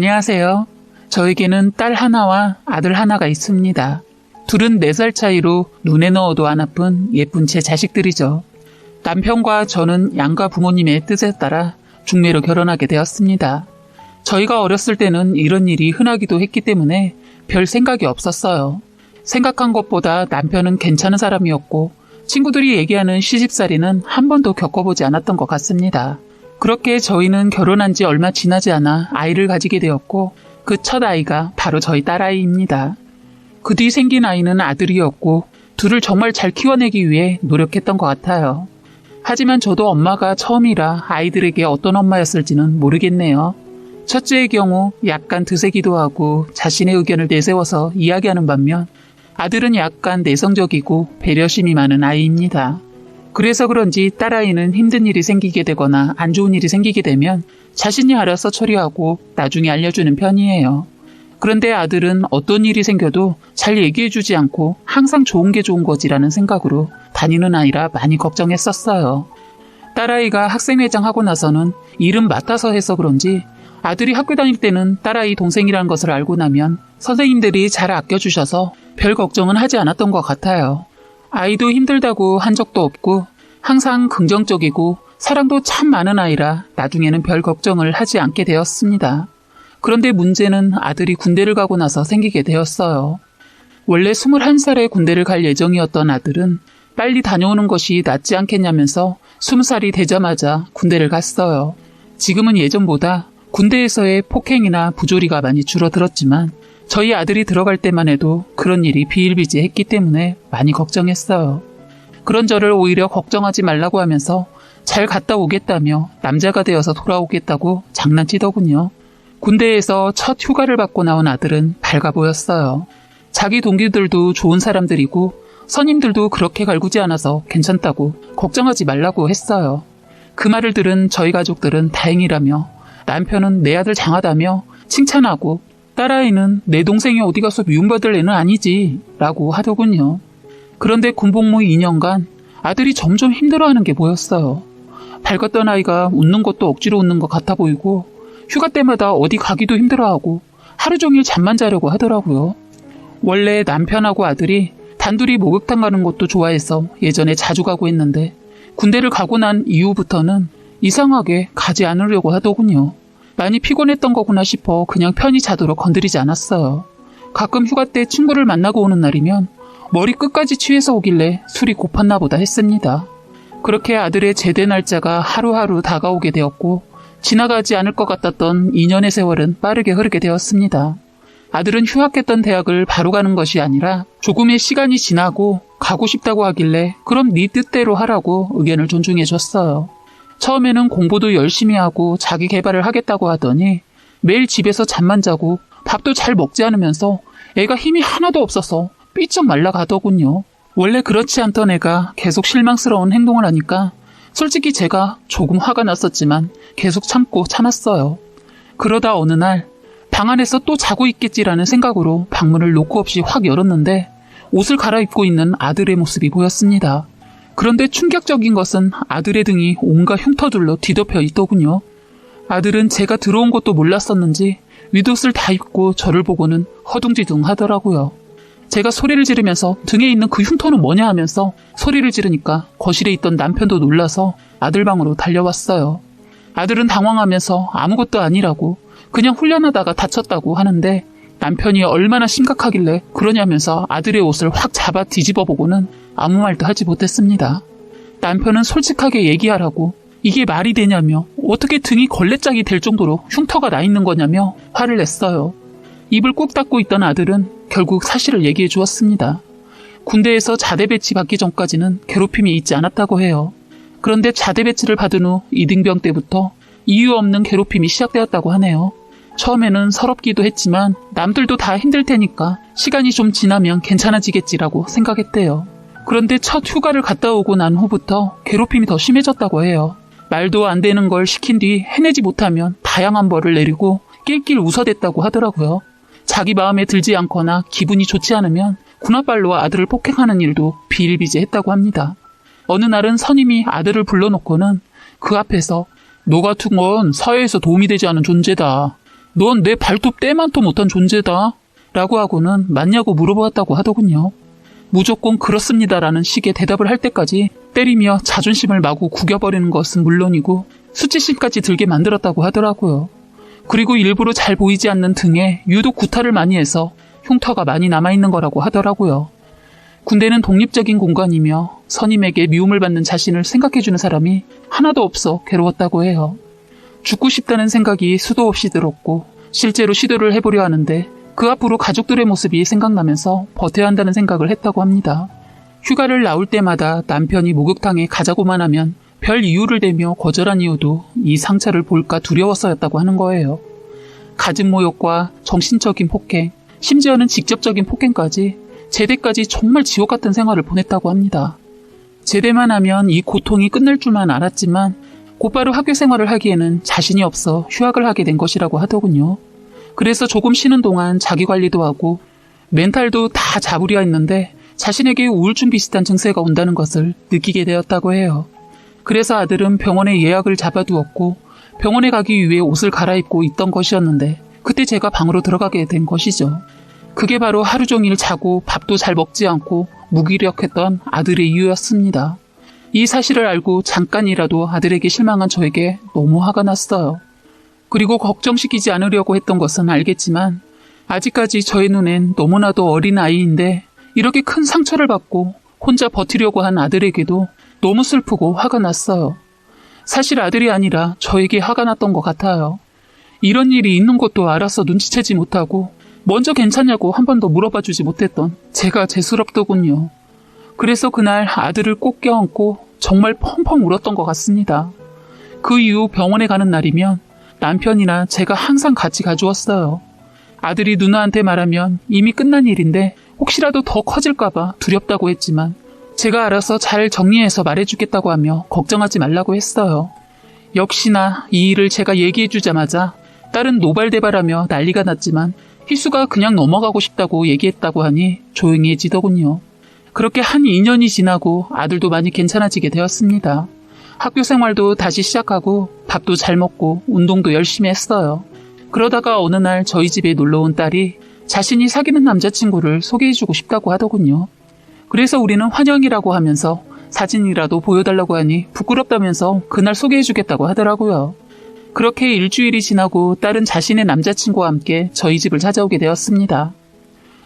안녕하세요. 저에게는 딸 하나와 아들 하나가 있습니다. 둘은 4살 차이로 눈에 넣어도 안 아픈 예쁜 제 자식들이죠. 남편과 저는 양가 부모님의 뜻에 따라 중매로 결혼하게 되었습니다. 저희가 어렸을 때는 이런 일이 흔하기도 했기 때문에 별 생각이 없었어요. 생각한 것보다 남편은 괜찮은 사람이었고 친구들이 얘기하는 시집살이는 한 번도 겪어보지 않았던 것 같습니다. 그렇게 저희는 결혼한 지 얼마 지나지 않아 아이를 가지게 되었고 그 첫 아이가 바로 저희 딸아이입니다. 그 뒤 생긴 아이는 아들이었고 둘을 정말 잘 키워내기 위해 노력했던 것 같아요. 하지만 저도 엄마가 처음이라 아이들에게 어떤 엄마였을지는 모르겠네요. 첫째의 경우 약간 드세기도 하고 자신의 의견을 내세워서 이야기하는 반면 아들은 약간 내성적이고 배려심이 많은 아이입니다. 그래서 그런지 딸아이는 힘든 일이 생기게 되거나 안 좋은 일이 생기게 되면 자신이 알아서 처리하고 나중에 알려주는 편이에요. 그런데 아들은 어떤 일이 생겨도 잘 얘기해주지 않고 항상 좋은 게 좋은 거지라는 생각으로 다니는 아이라 많이 걱정했었어요. 딸아이가 학생회장 하고 나서는 일은 맡아서 해서 그런지 아들이 학교 다닐 때는 딸아이 동생이라는 것을 알고 나면 선생님들이 잘 아껴주셔서 별 걱정은 하지 않았던 것 같아요. 아이도 힘들다고 한 적도 없고 항상 긍정적이고 사랑도 참 많은 아이라 나중에는 별 걱정을 하지 않게 되었습니다. 그런데 문제는 아들이 군대를 가고 나서 생기게 되었어요. 원래 21살에 군대를 갈 예정이었던 아들은 빨리 다녀오는 것이 낫지 않겠냐면서 20살이 되자마자 군대를 갔어요. 지금은 예전보다 군대에서의 폭행이나 부조리가 많이 줄어들었지만 저희 아들이 들어갈 때만 해도 그런 일이 비일비재했기 때문에 많이 걱정했어요. 그런 저를 오히려 걱정하지 말라고 하면서 잘 갔다 오겠다며 남자가 되어서 돌아오겠다고 장난치더군요. 군대에서 첫 휴가를 받고 나온 아들은 밝아 보였어요. 자기 동기들도 좋은 사람들이고 선임들도 그렇게 갈구지 않아서 괜찮다고 걱정하지 말라고 했어요. 그 말을 들은 저희 가족들은 다행이라며 남편은 내 아들 장하다며 칭찬하고 딸아이는 내 동생이 어디 가서 미움받을 애는 아니지 라고 하더군요. 그런데 군복무 2년간 아들이 점점 힘들어하는 게 보였어요. 밝았던 아이가 웃는 것도 억지로 웃는 것 같아 보이고 휴가 때마다 어디 가기도 힘들어하고 하루 종일 잠만 자려고 하더라고요. 원래 남편하고 아들이 단둘이 목욕탕 가는 것도 좋아해서 예전에 자주 가고 했는데 군대를 가고 난 이후부터는 이상하게 가지 않으려고 하더군요. 많이 피곤했던 거구나 싶어 그냥 편히 자도록 건드리지 않았어요. 가끔 휴가 때 친구를 만나고 오는 날이면 머리 끝까지 취해서 오길래 술이 고팠나 보다 했습니다. 그렇게 아들의 제대 날짜가 하루하루 다가오게 되었고 지나가지 않을 것 같았던 2년의 세월은 빠르게 흐르게 되었습니다. 아들은 휴학했던 대학을 바로 가는 것이 아니라 조금의 시간이 지나고 가고 싶다고 하길래 그럼 네 뜻대로 하라고 의견을 존중해 줬어요. 처음에는 공부도 열심히 하고 자기 개발을 하겠다고 하더니 매일 집에서 잠만 자고 밥도 잘 먹지 않으면서 애가 힘이 하나도 없어서 삐쩍 말라가더군요. 원래 그렇지 않던 애가 계속 실망스러운 행동을 하니까 솔직히 제가 조금 화가 났었지만 계속 참고 참았어요. 그러다 어느 날 방 안에서 또 자고 있겠지라는 생각으로 방문을 놓고 없이 확 열었는데 옷을 갈아입고 있는 아들의 모습이 보였습니다. 그런데 충격적인 것은 아들의 등이 온갖 흉터들로 뒤덮여 있더군요. 아들은 제가 들어온 것도 몰랐었는지 윗옷을 다 입고 저를 보고는 허둥지둥 하더라고요. 제가 소리를 지르면서 등에 있는 그 흉터는 뭐냐 하면서 소리를 지르니까 거실에 있던 남편도 놀라서 아들 방으로 달려왔어요. 아들은 당황하면서 아무것도 아니라고 그냥 훈련하다가 다쳤다고 하는데 남편이 얼마나 심각하길래 그러냐면서 아들의 옷을 확 잡아 뒤집어 보고는 아무 말도 하지 못했습니다. 남편은 솔직하게 얘기하라고 이게 말이 되냐며 어떻게 등이 걸레짝이 될 정도로 흉터가 나 있는 거냐며 화를 냈어요. 입을 꾹 닫고 있던 아들은 결국 사실을 얘기해 주었습니다. 군대에서 자대 배치 받기 전까지는 괴롭힘이 있지 않았다고 해요. 그런데 자대 배치를 받은 후 이등병 때부터 이유 없는 괴롭힘이 시작되었다고 하네요. 처음에는 서럽기도 했지만 남들도 다 힘들 테니까 시간이 좀 지나면 괜찮아지겠지라고 생각했대요. 그런데 첫 휴가를 갔다 오고 난 후부터 괴롭힘이 더 심해졌다고 해요. 말도 안 되는 걸 시킨 뒤 해내지 못하면 다양한 벌을 내리고 낄낄 웃어댔다고 하더라고요. 자기 마음에 들지 않거나 기분이 좋지 않으면 군화발로 아들을 폭행하는 일도 비일비재했다고 합니다. 어느 날은 선임이 아들을 불러놓고는 그 앞에서 너 같은 건 사회에서 도움이 되지 않은 존재다. 넌 내 발톱 때만도 못한 존재다. 라고 하고는 맞냐고 물어보았다고 하더군요. 무조건 그렇습니다라는 식의 대답을 할 때까지 때리며 자존심을 마구 구겨버리는 것은 물론이고 수치심까지 들게 만들었다고 하더라고요. 그리고 일부러 잘 보이지 않는 등에 유독 구타를 많이 해서 흉터가 많이 남아있는 거라고 하더라고요. 군대는 독립적인 공간이며 선임에게 미움을 받는 자신을 생각해주는 사람이 하나도 없어 괴로웠다고 해요. 죽고 싶다는 생각이 수도 없이 들었고 실제로 시도를 해보려 하는데 그 앞으로 가족들의 모습이 생각나면서 버텨야 한다는 생각을 했다고 합니다. 휴가를 나올 때마다 남편이 목욕탕에 가자고만 하면 별 이유를 대며 거절한 이유도 이 상처를 볼까 두려워서였다고 하는 거예요. 가진 모욕과 정신적인 폭행, 심지어는 직접적인 폭행까지 제대까지 정말 지옥 같은 생활을 보냈다고 합니다. 제대만 하면 이 고통이 끝날 줄만 알았지만 곧바로 학교 생활을 하기에는 자신이 없어 휴학을 하게 된 것이라고 하더군요. 그래서 조금 쉬는 동안 자기 관리도 하고 멘탈도 다 잡으려 했는데 자신에게 우울증 비슷한 증세가 온다는 것을 느끼게 되었다고 해요. 그래서 아들은 병원에 예약을 잡아두었고 병원에 가기 위해 옷을 갈아입고 있던 것이었는데 그때 제가 방으로 들어가게 된 것이죠. 그게 바로 하루 종일 자고 밥도 잘 먹지 않고 무기력했던 아들의 이유였습니다. 이 사실을 알고 잠깐이라도 아들에게 실망한 저에게 너무 화가 났어요. 그리고 걱정시키지 않으려고 했던 것은 알겠지만 아직까지 저의 눈엔 너무나도 어린 아이인데 이렇게 큰 상처를 받고 혼자 버티려고 한 아들에게도 너무 슬프고 화가 났어요. 사실 아들이 아니라 저에게 화가 났던 것 같아요. 이런 일이 있는 것도 알아서 눈치채지 못하고 먼저 괜찮냐고 한 번도 물어봐 주지 못했던 제가 죄스럽더군요. 그래서 그날 아들을 꼭 껴안고 정말 펑펑 울었던 것 같습니다. 그 이후 병원에 가는 날이면 남편이나 제가 항상 같이 가주었어요. 아들이 누나한테 말하면 이미 끝난 일인데 혹시라도 더 커질까봐 두렵다고 했지만 제가 알아서 잘 정리해서 말해주겠다고 하며 걱정하지 말라고 했어요. 역시나 이 일을 제가 얘기해주자마자 딸은 노발대발하며 난리가 났지만 희수가 그냥 넘어가고 싶다고 얘기했다고 하니 조용해지더군요. 그렇게 한 2년이 지나고 아들도 많이 괜찮아지게 되었습니다. 학교 생활도 다시 시작하고 밥도 잘 먹고 운동도 열심히 했어요. 그러다가 어느 날 저희 집에 놀러 온 딸이 자신이 사귀는 남자친구를 소개해주고 싶다고 하더군요. 그래서 우리는 환영이라고 하면서 사진이라도 보여달라고 하니 부끄럽다면서 그날 소개해주겠다고 하더라고요. 그렇게 일주일이 지나고 딸은 자신의 남자친구와 함께 저희 집을 찾아오게 되었습니다.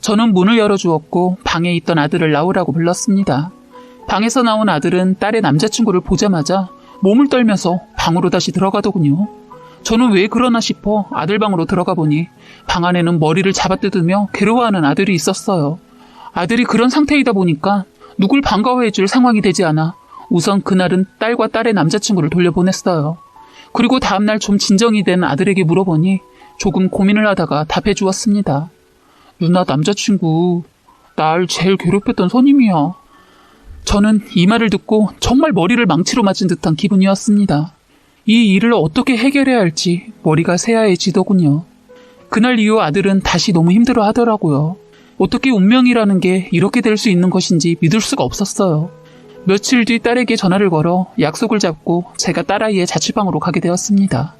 저는 문을 열어주었고 방에 있던 아들을 나오라고 불렀습니다. 방에서 나온 아들은 딸의 남자친구를 보자마자 몸을 떨면서 방으로 다시 들어가더군요. 저는 왜 그러나 싶어 아들 방으로 들어가 보니 방 안에는 머리를 잡아뜯으며 괴로워하는 아들이 있었어요. 아들이 그런 상태이다 보니까 누굴 반가워해줄 상황이 되지 않아 우선 그날은 딸과 딸의 남자친구를 돌려보냈어요. 그리고 다음날 좀 진정이 된 아들에게 물어보니 조금 고민을 하다가 답해 주었습니다. 누나 남자친구, 날 제일 괴롭혔던 선임이야. 저는 이 말을 듣고 정말 머리를 망치로 맞은 듯한 기분이었습니다. 이 일을 어떻게 해결해야 할지 머리가 새하얘지더군요. 그날 이후 아들은 다시 너무 힘들어 하더라고요. 어떻게 운명이라는 게 이렇게 될 수 있는 것인지 믿을 수가 없었어요. 며칠 뒤 딸에게 전화를 걸어 약속을 잡고 제가 딸아이의 자취방으로 가게 되었습니다.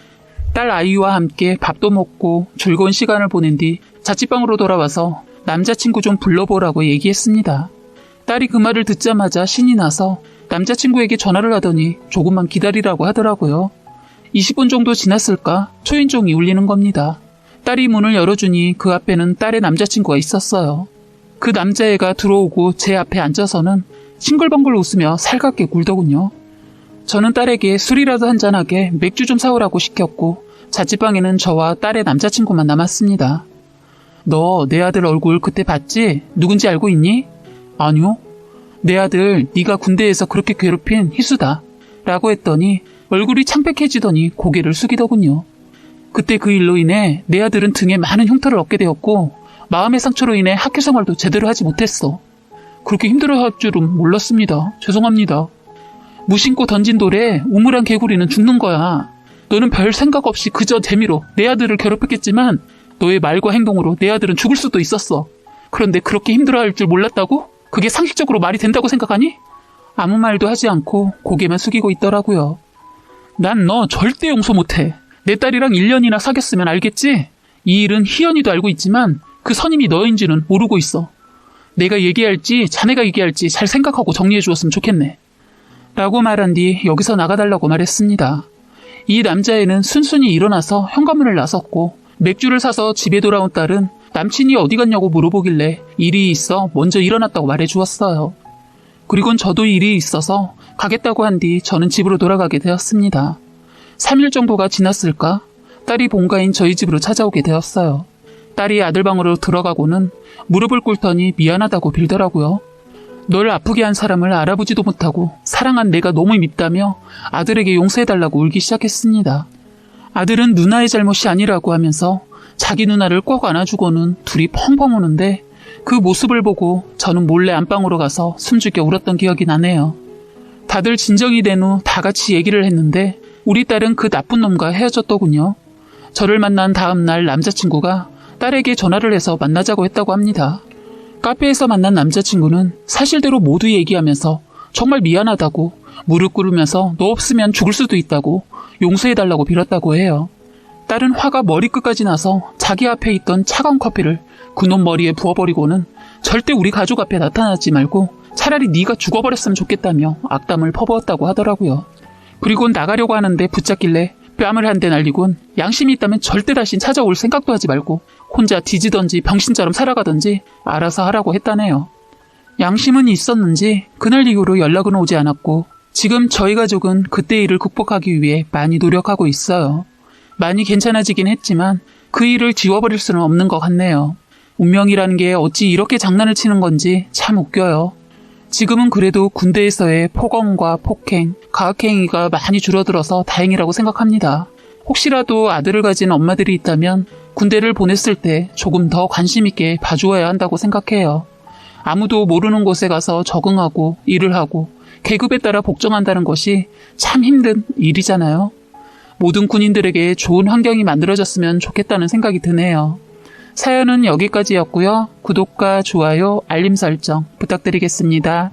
딸 아이와 함께 밥도 먹고 즐거운 시간을 보낸 뒤 자취방으로 돌아와서 남자친구 좀 불러보라고 얘기했습니다. 딸이 그 말을 듣자마자 신이 나서 남자친구에게 전화를 하더니 조금만 기다리라고 하더라고요. 20분 정도 지났을까 초인종이 울리는 겁니다. 딸이 문을 열어주니 그 앞에는 딸의 남자친구가 있었어요. 그 남자애가 들어오고 제 앞에 앉아서는 싱글벙글 웃으며 살갑게 굴더군요. 저는 딸에게 술이라도 한잔하게 맥주 좀 사오라고 시켰고 자취방에는 저와 딸의 남자친구만 남았습니다. 너 내 아들 얼굴 그때 봤지? 누군지 알고 있니? 아니요. 내 아들 네가 군대에서 그렇게 괴롭힌 희수다. 라고 했더니 얼굴이 창백해지더니 고개를 숙이더군요. 그때 그 일로 인해 내 아들은 등에 많은 흉터를 얻게 되었고 마음의 상처로 인해 학교 생활도 제대로 하지 못했어. 그렇게 힘들어할 줄은 몰랐습니다. 죄송합니다. 무심코 던진 돌에 우물한 개구리는 죽는 거야. 너는 별 생각 없이 그저 재미로 내 아들을 괴롭혔겠지만 너의 말과 행동으로 내 아들은 죽을 수도 있었어. 그런데 그렇게 힘들어할 줄 몰랐다고? 그게 상식적으로 말이 된다고 생각하니? 아무 말도 하지 않고 고개만 숙이고 있더라고요. 난 너 절대 용서 못해. 내 딸이랑 1년이나 사귀었으면 알겠지? 이 일은 희연이도 알고 있지만 그 선임이 너인지는 모르고 있어. 내가 얘기할지 자네가 얘기할지 잘 생각하고 정리해 주었으면 좋겠네. 라고 말한 뒤 여기서 나가달라고 말했습니다. 이 남자애는 순순히 일어나서 현관문을 나섰고 맥주를 사서 집에 돌아온 딸은 남친이 어디 갔냐고 물어보길래 일이 있어 먼저 일어났다고 말해 주었어요. 그리곤 저도 일이 있어서 가겠다고 한 뒤 저는 집으로 돌아가게 되었습니다. 3일 정도가 지났을까? 딸이 본가인 저희 집으로 찾아오게 되었어요. 딸이 아들 방으로 들어가고는 무릎을 꿇더니 미안하다고 빌더라고요. 널 아프게 한 사람을 알아보지도 못하고 사랑한 내가 너무 밉다며 아들에게 용서해달라고 울기 시작했습니다. 아들은 누나의 잘못이 아니라고 하면서 자기 누나를 꼭 안아주고는 둘이 펑펑 우는데 그 모습을 보고 저는 몰래 안방으로 가서 숨죽여 울었던 기억이 나네요. 다들 진정이 된 후 다 같이 얘기를 했는데 우리 딸은 그 나쁜 놈과 헤어졌더군요. 저를 만난 다음 날 남자친구가 딸에게 전화를 해서 만나자고 했다고 합니다. 카페에서 만난 남자친구는 사실대로 모두 얘기하면서 정말 미안하다고 무릎 꿇으면서 너 없으면 죽을 수도 있다고 용서해달라고 빌었다고 해요. 딸은 화가 머리끝까지 나서 자기 앞에 있던 차가운 커피를 그놈 머리에 부어버리고는 절대 우리 가족 앞에 나타나지 말고 차라리 네가 죽어버렸으면 좋겠다며 악담을 퍼부었다고 하더라고요. 그리고 나가려고 하는데 붙잡길래 뺨을 한 대 날리곤 양심이 있다면 절대 다신 찾아올 생각도 하지 말고 혼자 뒤지던지 병신처럼 살아가던지 알아서 하라고 했다네요. 양심은 있었는지 그날 이후로 연락은 오지 않았고 지금 저희 가족은 그때 일을 극복하기 위해 많이 노력하고 있어요. 많이 괜찮아지긴 했지만 그 일을 지워버릴 수는 없는 것 같네요. 운명이라는 게 어찌 이렇게 장난을 치는 건지 참 웃겨요. 지금은 그래도 군대에서의 폭언과 폭행, 가학행위가 많이 줄어들어서 다행이라고 생각합니다. 혹시라도 아들을 가진 엄마들이 있다면 군대를 보냈을 때 조금 더 관심있게 봐주어야 한다고 생각해요. 아무도 모르는 곳에 가서 적응하고 일을 하고 계급에 따라 복종한다는 것이 참 힘든 일이잖아요. 모든 군인들에게 좋은 환경이 만들어졌으면 좋겠다는 생각이 드네요. 사연은 여기까지였고요. 구독과 좋아요, 알림 설정 부탁드리겠습니다.